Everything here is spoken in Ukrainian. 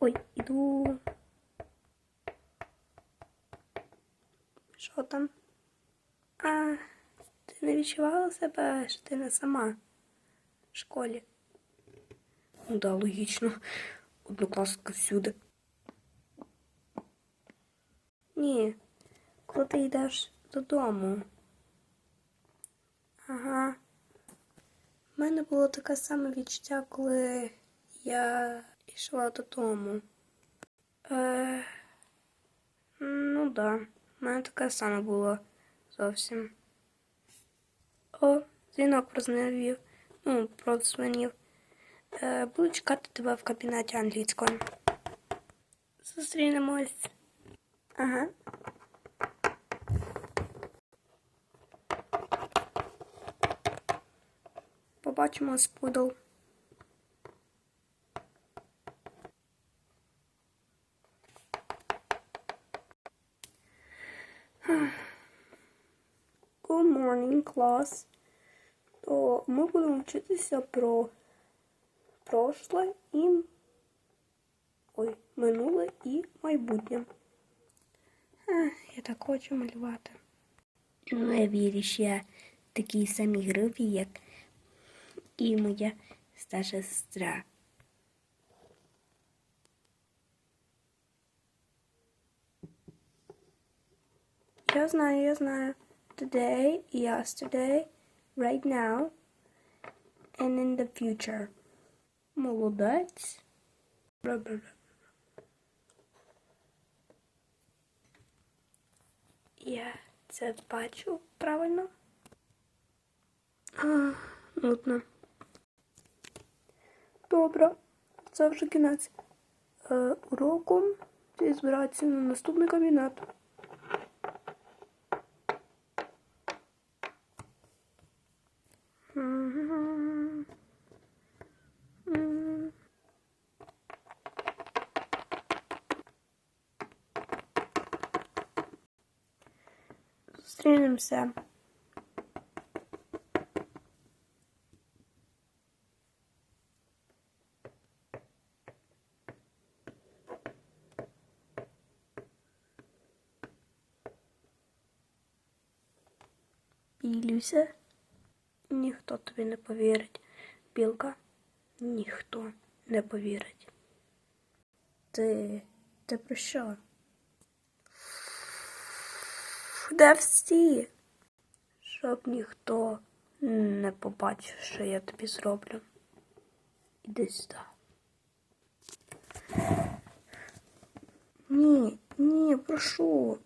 Ой, іду. Що там? А, ти не відчувала себе, що ти не сама в школі? Ну да, логічно. Однокласника всюди. Ні, коли ти йдеш додому. Ага. У мене було таке саме відчуття, коли я йшла додому. Е, ну да, у мене таке саме було зовсім. О, дзвінок прозвонив. Ну, продзвонив. Е, буду чекати тебе в кабінеті англійської. Зустрінемось. Ага. Побачимось, пудл. Good morning, class. То ми будемо вчитися про прошле і ой, минуле і майбутнє. А, я так хочу малювати. Ну, я вірю, що я такій самій групі, як і моя старша сестра. Я знаю, я знаю. Today, yesterday, right now, and in the future. Молодець. Я це бачу правильно? А, нудно. Добре, це вже кінець е, уроку. Ти збирається на наступний кабінет. Зустрінемося. Білюся. Ніхто тобі не повірить. Білка, ніхто не повірить. Ти. ти про що? Де всі? Щоб ніхто не побачив, що я тобі зроблю. Іди сюди. Ні, ні, прошу.